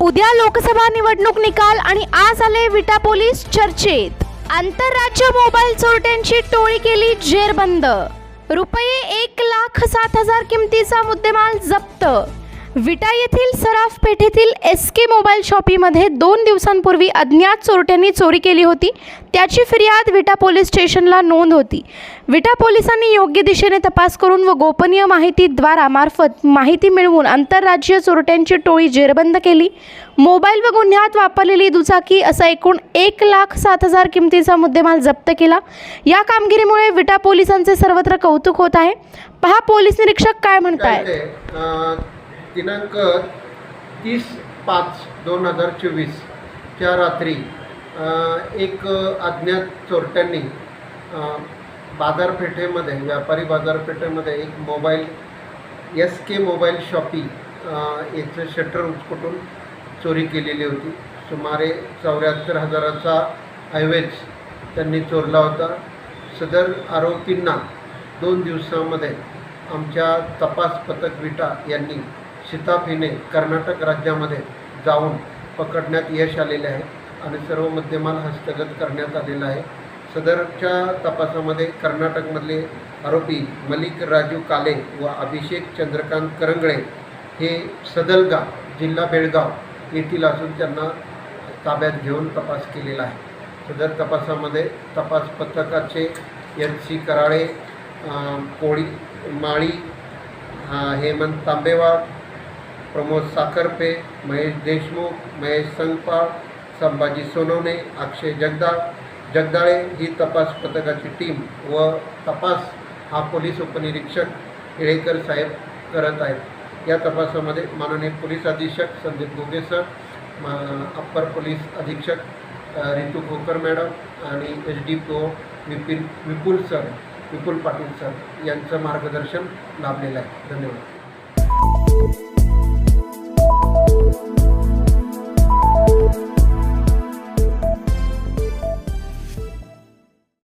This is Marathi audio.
उद्या लोकसभा निवडणूक निकाल आणि आज आले विटा पोलीस चर्चेत. आंतरराज्य मोबाईल चोरट्यांची टोळी केली जेरबंद. रुपये एक लाख सात हजार किमतीचा मुद्देमाल जप्त. विटा येथील सराफ पेठेतील एस के मोबाईल शॉपीमध्ये दोन दिवसांपूर्वी अज्ञात चोरट्यांनी चोरी केली होती. त्याची फिर्याद विटा पोलीस स्टेशनला नोंद होती. विटा पोलिसांनी योग्य दिशेने तपास करून व गोपनीय माहितीद्वारा मार्फत माहिती मिळवून आंतरराज्यीय चोरट्यांची टोळी जेरबंद केली. मोबाईल व गुन्ह्यात वापरलेली दुचाकी असा एकूण एक लाख सात हजार किमतीचा मुद्देमाल जप्त केला. या कामगिरीमुळे विटा पोलिसांचे सर्वत्र कौतुक होत आहे. पहा पोलीस निरीक्षक काय म्हणतायत. आहेत दिनांक तीस पाच दोन हजार चोवीसच्या रात्री एक अज्ञात चोरट्यांनी बाजारपेठेमध्ये व्यापारी बाजारपेठेमध्ये एक mobile S K mobile shoppe याचं शटर उचकटून चोरी केलेली होती. सुमारे चौऱ्याहत्तर हजाराचा ऐवज त्यांनी चोरला होता. सदर आरोपींना दोन दिवसामध्ये आमच्या तपास पथक विटा यांनी शिताफ हिने कर्नाटक राज्यामध्ये जाऊन पकडण्यात यश आलेले आहे आणि सर्व मुद्देमाल हस्तगत करण्यात आलेला आहे. सदरच्या तपासामध्ये कर्नाटकमधले आरोपी मलिक राजू काले व अभिषेक चंद्रकांत करंगळे हे सदलगा जिल्हा बेळगाव येथील असून त्यांना ताब्यात घेऊन तपास केलेला आहे. सदर तपासामध्ये तपास पथकाचे एन सी कराळे कोळी माळी हेमंत तांबेवा प्रमोद साखरपे महेश देशमुख महेश संगपाळ संभाजी सोनवणे अक्षय जगदाळ जगदाळे ही तपास पथकाची टीम व तपास हा पोलीस उपनिरीक्षक इळेकर साहेब करत आहेत. या तपासामध्ये माननीय पोलीस अधीक्षक Sandeep Goge sir upper police अधीक्षक रितू खोकर मॅडम आणि H D P O Vipin Vipul sir Vipul Patil sir यांचं मार्गदर्शन लाभलेलं आहे. धन्यवाद.